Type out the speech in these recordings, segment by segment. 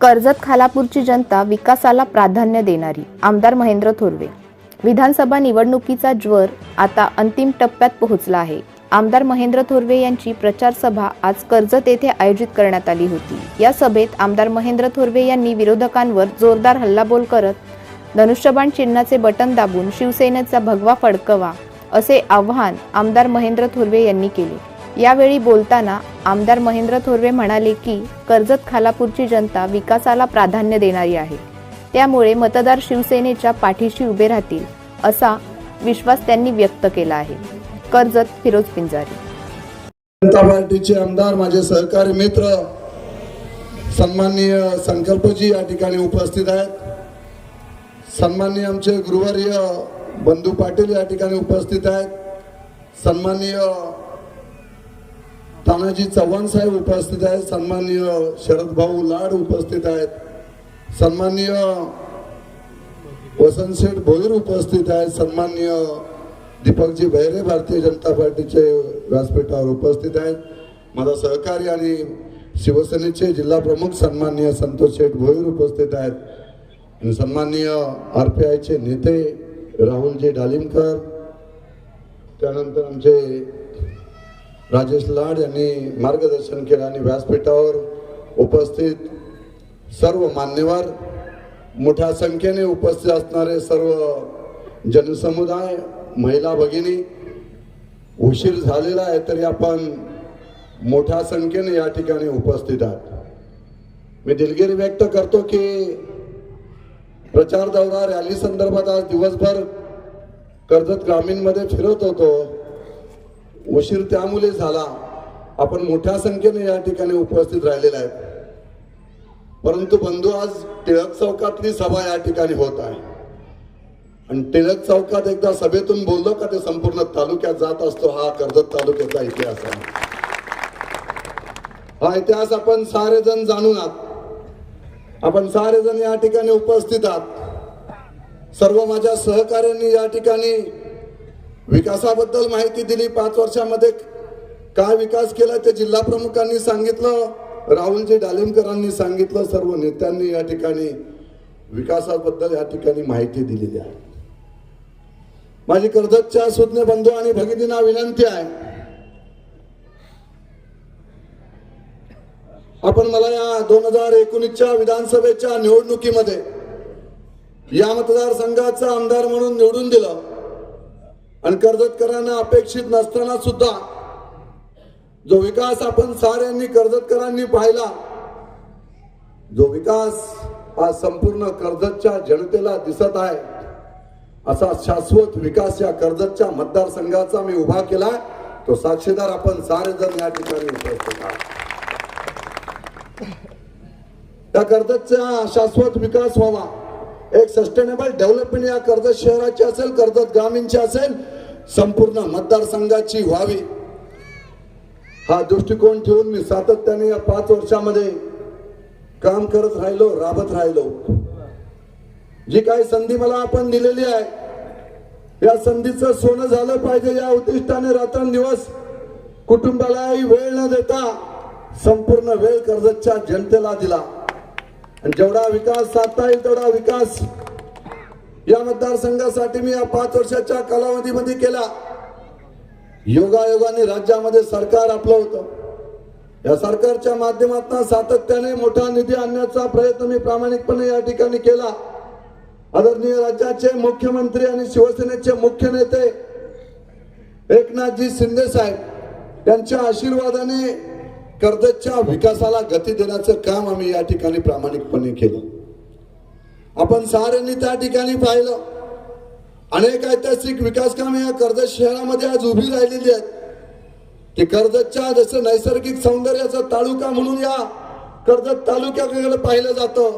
कर्जत खालापूरची जनता विकासाला प्राधान्य देणारी आमदार महेंद्र थोरवे. विधानसभा निवडणुकीचा ज्वर आता अंतिम टप्प्यात पोहोचला आहे. आमदार महेंद्र थोरवे यांची प्रचार सभा आज कर्जत येथे आयोजित करण्यात आली होती. या सभेत आमदार महेंद्र थोरवे यांनी विरोधकांवर जोरदार हल्लाबोल करत धनुष्यबाण चिन्हाचे बटन दाबून शिवसेनेचा भगवा फडकवा असे आवाहन आमदार महेंद्र थोरवे यांनी केले. यावेळी बोलताना आमदार महेंद्र थोरवे म्हणाले की कर्जत खालापूरची जनता विकासाला प्राधान्य देणारी आहे. त्यामुळे मतदार शिवसेनेच्या पाठीशी उभे राहतील असा विश्वास त्यांनी व्यक्त केला आहे. कर्जत फिरोज पिंजारी. जनता पार्टीचे आमदार माझे सहकारी मित्र सन्माननीय संकल्पजी या ठिकाणी उपस्थित आहेत. सन्माननीय आमचे गुरुवर्य बंधू पाटील या ठिकाणी उपस्थित आहेत. सन्माननीय तानाजी चव्हाण साहेब उपस्थित आहेत. सन्माननीय शरद भाऊ लाड उपस्थित आहेत. सन्माननीय वसंत शेठ भोईर उपस्थित आहेत. सन्माननीय दीपकजी भैरे भारतीय जनता पार्टीचे व्यासपीठावर उपस्थित आहेत. माझा सहकारी आणि शिवसेनेचे जिल्हा प्रमुख सन्माननीय संतोष शेठ भोईर उपस्थित आहेत. आणि सन्माननीय आर पी आयचे नेते राहुलजी डालिमकर त्यानंतर आमचे राजेश लाड यांनी मार्गदर्शन केलं आणि व्यासपीठावर उपस्थित सर्व मान्यवर मोठ्या संख्येने उपस्थित असणारे सर्व जनसमुदाय महिला भगिनी उशीर झालेला आहे तरी आपण मोठ्या संख्येने या ठिकाणी उपस्थित आहात. मी दिलगिरी व्यक्त करतो की प्रचार दौरा रॅली संदर्भात आज दिवसभर कर्जत ग्रामीणमध्ये फिरत होतो. उशीर त्यामुळे झाला. आपण मोठ्या संख्येने या ठिकाणी उपस्थित राहिलेला आहे परंतु बंधू आज टिळक चौकातली सभा या ठिकाणी होत आहे. आणि टिळक चौकात एकदा सभेतून बोललो का ते संपूर्ण तालुक्यात जात असतो. हा कर्जत तालुक्याचा इतिहास आहे. हा इतिहास आपण सारे जण जाणून आहात. आपण सारे जण या ठिकाणी उपस्थित आहात. सर्व माझ्या सहकार्यांनी या ठिकाणी विकासाबद्दल माहिती दिली. पाच वर्षामध्ये काय विकास केला ते जिल्हा प्रमुखांनी सांगितलं. राहुलजी डालिमकरांनी सांगितलं. सर्व नेत्यांनी या ठिकाणी विकासाबद्दल या ठिकाणी माहिती दिलेली आहे. माझी कर्जतच्या सुज्ञ बंधू आणि भगिनींना विनंती आहे. आपण मला या दोन हजार एकोणीसच्या विधानसभेच्या निवडणुकीमध्ये या मतदारसंघाचा आमदार म्हणून निवडून दिलं. आणि कर्जतकरांना अपेक्षित नसताना सुद्धा जो विकास आपण साऱ्यांनी कर्जतकरांनी पाहिला जो विकास हा संपूर्ण कर्जतच्या जनतेला दिसत आहे असा शाश्वत विकास या कर्जतच्या मतदारसंघाचा मी उभा केला तो साक्षीदार आपण सारे जण या ठिकाणी उपस्थित आहोत. त्या कर्जतचा शाश्वत विकास व्हावा. एक सस्टेनेबल डेव्हलपमेंट या कर्जत शहराची असेल कर्जत ग्रामीणची असेल संपूर्ण मतदारसंघाची व्हावी. हा दृष्टिकोन ठेवून मी सातत्याने या पाच वर्षामध्ये काम करत राहिलो राबत राहिलो. जी काही संधी मला आपण दिलेली आहे या संधीचं सोनं झालं पाहिजे या उद्दिष्टाने रात्रंदिवस कुटुंबालाही वेळ न देता संपूर्ण वेळ कर्जतच्या जनतेला दिला. आणि जेवढा विकास साधता येईल तेवढा विकास या मतदारसंघासाठी मी या पाच वर्षाच्या कालावधीमध्ये केला. योगायोगाने राज्यामध्ये सरकार आपलं होतं. या सरकारच्या माध्यमातून सातत्याने मोठा निधी आणण्याचा प्रयत्न मी प्रामाणिकपणे या ठिकाणी केला. आदरणीय राज्याचे मुख्यमंत्री आणि शिवसेनेचे मुख्य नेते एकनाथजी शिंदे साहेब त्यांच्या आशीर्वादाने कर्जतच्या विकासाला गती देण्याचं काम आम्ही या ठिकाणी प्रामाणिकपणे केलं. आपण साऱ्यांनी त्या ठिकाणी पाहिलं. अनेक ऐतिहासिक विकास कामे या कर्जत शहरामध्ये आज उभी राहिलेली आहेत. की कर्जतच्या जसं नैसर्गिक सौंदर्याचा तालुका म्हणून या कर्जत तालुक्याकडे पाहिलं जातं.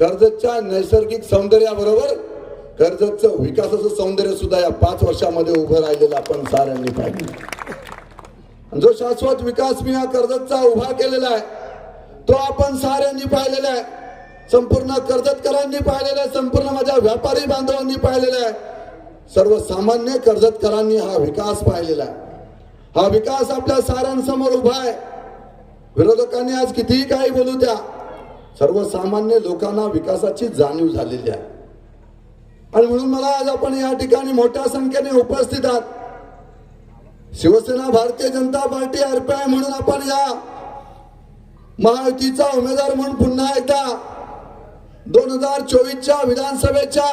कर्जतच्या नैसर्गिक सौंदर्याबरोबर कर्जतचं विकासाचं सौंदर्य सुद्धा या पाच वर्षामध्ये उभं राहिलेलं आपण साऱ्यांनी पाहिलं. जो शाश्वत विकास मी या कर्जतचा उभा केलेला आहे तो आपण साऱ्यांनी पाहिलेला आहे. संपूर्ण कर्जतकरांनी पाहिलेला आहे संपूर्ण माझ्या व्यापारी बांधवांनी पाहिलेला आहे. सर्वसामान्य कर्जतकरांनी हा विकास पाहिलेला आहे. हा विकास आपल्या साऱ्यांसमोर उभा आहे. विरोधकांनी आज कितीही काही बोलू द्या सर्वसामान्य लोकांना विकासाची जाणीव झालेली आहे. आणि म्हणून मला आज आपण या ठिकाणी मोठ्या संख्येने उपस्थित आहात. शिवसेना भारतीय जनता पार्टी आरपीआय म्हणून आपण या महायुतीचा उमेदवार म्हणून पुन्हा एकदा दोन हजार चोवीसच्या विधानसभेच्या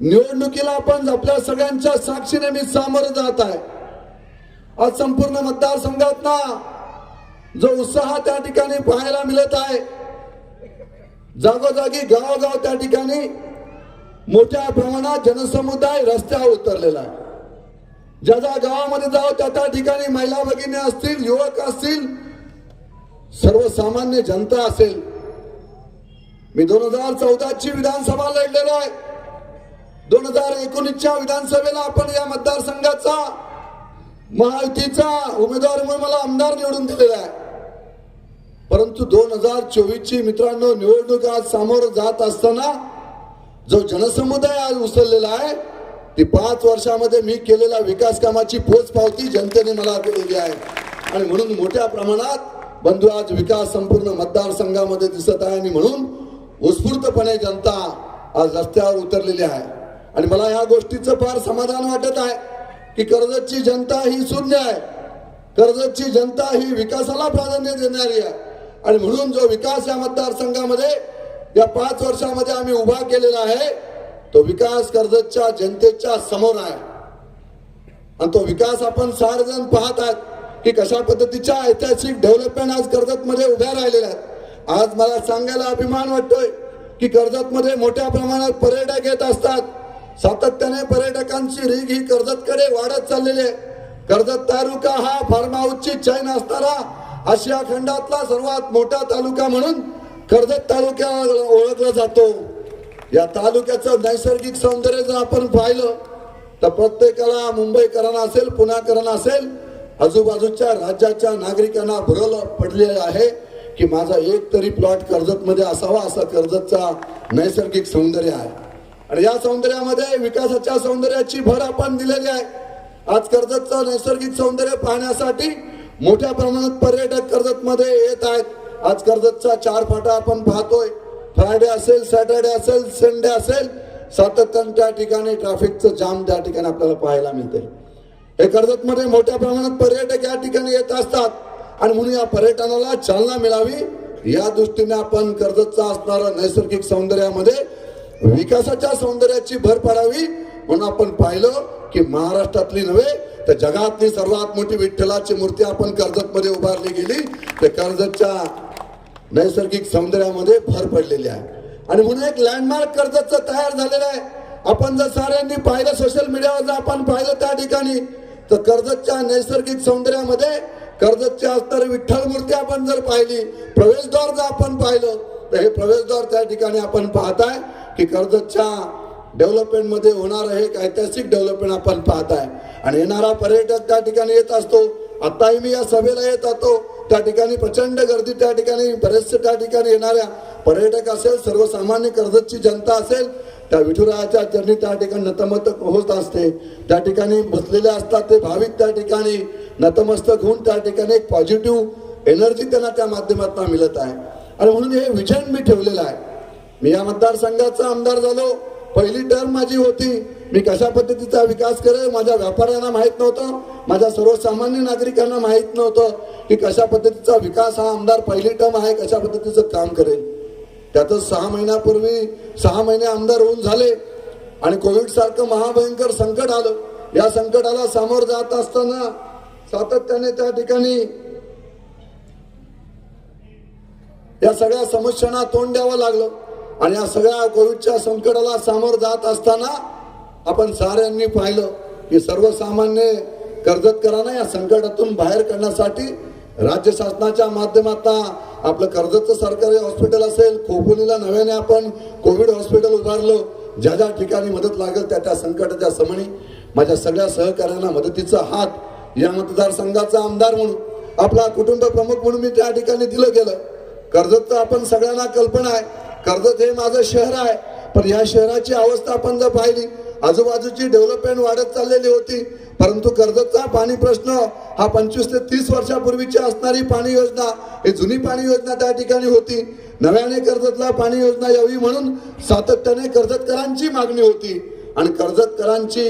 निवडणुकीला आपण आपल्या सगळ्यांच्या साक्षीने मी सामोरं जात आहे. आज संपूर्ण मतदारसंघात ना जो उत्साह त्या ठिकाणी पाहायला मिळत आहे जागोजागी गावोगाव त्या ठिकाणी मोठ्या प्रमाणात जनसमुदाय रस्त्यावर उतरलेला आहे. ज्या ज्या गावामध्ये जाऊ त्या त्या ठिकाणी महिला भगिनी असतील युवक असतील सर्वसामान्य जनता असेल. मी दोन हजार चौदाची विधानसभा लढलेलो आहे. दोन हजार एकोणीसच्या विधानसभेला आपण या मतदारसंघाचा महायुतीचा उमेदवार म्हणून मला आमदार निवडून दिलेला आहे. परंतु दोन हजार चोवीसची मित्रांनो निवडणूक आज सामोरं जात असताना जो जनसमुदाय आज उसळलेला आहे ती पाच वर्षामध्ये मी केलेल्या विकास कामाची पोचपावती जनतेने मला दिलेली आहे. आणि म्हणून मोठ्या प्रमाणात बंधू आज विकास संपूर्ण मतदारसंघामध्ये दिसत आहे. आणि म्हणून उत्स्फूर्तपणे जनता आज रस्त्यावर उतरलेली आहे. आणि मला या गोष्टीचं फार समाधान वाटत आहे की कर्जतची जनता ही शून्य आहे. कर्जतची जनता ही विकासाला प्राधान्य देणारी आहे. आणि म्हणून जो विकास या मतदारसंघामध्ये या पाच वर्षामध्ये आम्ही उभा केलेला आहे तो विकास कर्जतच्या जनतेच्या समोर आहे. आणि तो विकास आपण सारेजण पाहत आहात की कशा पद्धतीच्या ऐतिहासिक डेव्हलपमेंट आज कर्जतमध्ये उभ्या राहिलेल्या आहेत. आज मला सांगायला अभिमान वाटतोय की कर्जतमध्ये मोठ्या प्रमाणात पर्यटक येत असतात. सातत्याने पर्यटकांची रीग ही कर्जतकडे वाढत चाललेली आहे. कर्जत तालुका हा फार्म हाऊसची चैन असणारा आशिया खंडातला सर्वात मोठा तालुका म्हणून कर्जत तालुक्या ओळखला जातो. या तालुक्याचं नैसर्गिक सौंदर्य जर आपण पाहिलं तर प्रत्येकाला मुंबईकरांना असेल पुण्याकरांना असेल आजूबाजूच्या राज्याच्या नागरिकांना भरल पडलेलं आहे की माझा एक तरी प्लॉट कर्जतमध्ये असावा असा कर्जतचा नैसर्गिक सौंदर्य आहे. आणि या सौंदर्यामध्ये विकासाच्या सौंदर्याची भर आपण दिलेली आहे. आज कर्जतचं नैसर्गिक सौंदर्य पाहण्यासाठी मोठ्या प्रमाणात पर्यटक कर्जतमध्ये येत आहेत. आज कर्जतचा चार फाटा आपण पाहतोय. फ्रायडे असेल सॅटर्डे असेल संडे असेल सातत्यानं त्या ठिकाणी ट्रॅफिकचं जाम त्या ठिकाणी आपल्याला पाहायला मिळते हे कर्जतमध्ये मोठ्या प्रमाणात पर्यटक या ठिकाणी येत असतात. आणि म्हणून या पर्यटनाला चालना मिळावी. या दृष्टीने आपण कर्जतचा असणारा नैसर्गिक सौंदर्यामध्ये विकासाच्या सौंदर्याची भर पडावी. म्हणून आपण पाहिलं की महाराष्ट्रातली नव्हे तर जगातली सर्वात मोठी विठ्ठलाची मूर्ती आपण कर्जतमध्ये उभारली गेली. तर कर्जतच्या नैसर्गिक सौंदर्यामध्ये भर पडलेली आहे. आणि म्हणून एक लँडमार्क कर्जतचं तयार झालेलं आहे. आपण जर साऱ्यांनी पाहिलं सोशल मीडियावर जर आपण पाहिलं त्या ठिकाणी तर कर्जतच्या नैसर्गिक सौंदर्यामध्ये कर्जतच्या तर विठ्ठल मूर्ती आपण जर पाहिली प्रवेशद्वार जर आपण पाहिलं तर हे प्रवेशद्वार त्या ठिकाणी आपण पाहताय की कर्जतच्या डेव्हलपमेंटमध्ये होणारं हे एक ऐतिहासिक डेव्हलपमेंट आपण पाहताय. आणि येणारा पर्यटक त्या ठिकाणी येत असतो. आत्ताही मी या सभेला येत असतो त्या ठिकाणी प्रचंड गर्दी त्या ठिकाणी बरेचसे त्या ठिकाणी येणाऱ्या पर्यटक असेल सर्वसामान्य कर्जतची जनता असेल त्या विठुरायाच्या चरणी त्या ठिकाणी नतमस्तक होत असते. त्या ठिकाणी बसलेले असतात ते भाविक त्या ठिकाणी नतमस्तक होऊन त्या ठिकाणी एक पॉझिटिव्ह एनर्जी त्यांना त्या माध्यमातून मिळत आहे. आणि म्हणून हे विजन मी ठेवलेलं आहे. मी या मतदारसंघाचा आमदार झालो. पहिली टर्म माझी होती. मी कशा पद्धतीचा विकास करेल माझ्या व्यापाऱ्यांना माहीत नव्हतं. माझ्या सर्वसामान्य नागरिकांना माहीत नव्हतं की कशा पद्धतीचा विकास हा आमदार पहिली टर्म आहे कशा पद्धतीचं काम करेल. त्यातच सहा महिन्यापूर्वी सहा महिने आमदार होऊन झाले आणि कोविड सारखं महाभयंकर संकट आलं. या संकटाला सामोर जात असताना सातत्याने त्या ठिकाणी या सगळ्या समस्यांना तोंड द्यावं लागलं आणि या सगळ्या कोविडच्या संकटाला सामोर जात असताना आपण साऱ्यांनी पाहिलं की सर्वसामान्य कर्जतकरांना या संकटातून बाहेर काढण्यासाठी राज्य शासनाच्या माध्यमातून आपलं कर्जतचं सरकारी हॉस्पिटल असेल खोपोलीला नव्याने आपण कोविड हॉस्पिटल उभारलं ज्या ज्या ठिकाणी मदत लागेल त्या त्या संकटाच्या समणी माझ्या सगळ्या सहकाऱ्यांना मदतीचा हात या मतदारसंघाचा आमदार म्हणून आपला कुटुंब प्रमुख म्हणून मी त्या ठिकाणी दिलं गेलं. कर्जतचं आपण सगळ्यांना कल्पना आहे. कर्जत हे माझं शहर आहे. पण या शहराची अवस्था आपण जर पाहिली आजूबाजूची डेव्हलपमेंट वाढत चाललेली होती परंतु कर्जतचा पाणी प्रश्न हा पंचवीस ते तीस वर्षापूर्वीची असणारी पाणी योजना ही जुनी पाणी योजना त्या ठिकाणी होती. नव्याने कर्जतला पाणी योजना यावी म्हणून सातत्याने कर्जतकरांची मागणी होती. आणि कर्जतकरांची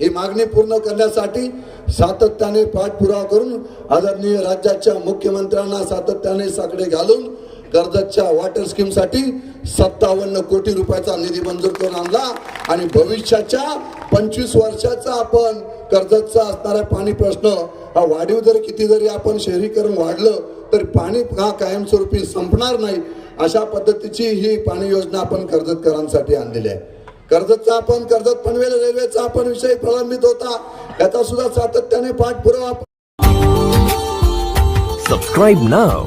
ही मागणी पूर्ण करण्यासाठी सातत्याने पाठपुरावा करून आदरणीय राज्याच्या मुख्यमंत्र्यांना सातत्याने साकडे घालून कर्जतच्या वॉटर स्कीमसाठी सत्तावन्न कोटी रुपयाचा निधी मंजूर करून आणला आणि भविष्याच्या पंचवीस वर्षाचा आपण कर्जतचा असणारा पाणी प्रश्न हा वाढीव जर किती जरी आपण शहरीकरण वाढलं तर पाणी हा कायमस्वरूपी संपणार नाही. अशा पद्धतीची ही पाणी योजना आपण कर्जतकरांसाठी आणलेली आहे. कर्जतचा आपण कर्जत पनवेल रेल्वेचा आपण विषय प्रलंबित होता. याचा सुद्धा सातत्याने पाठपुरावा सबस्क्राईब नाव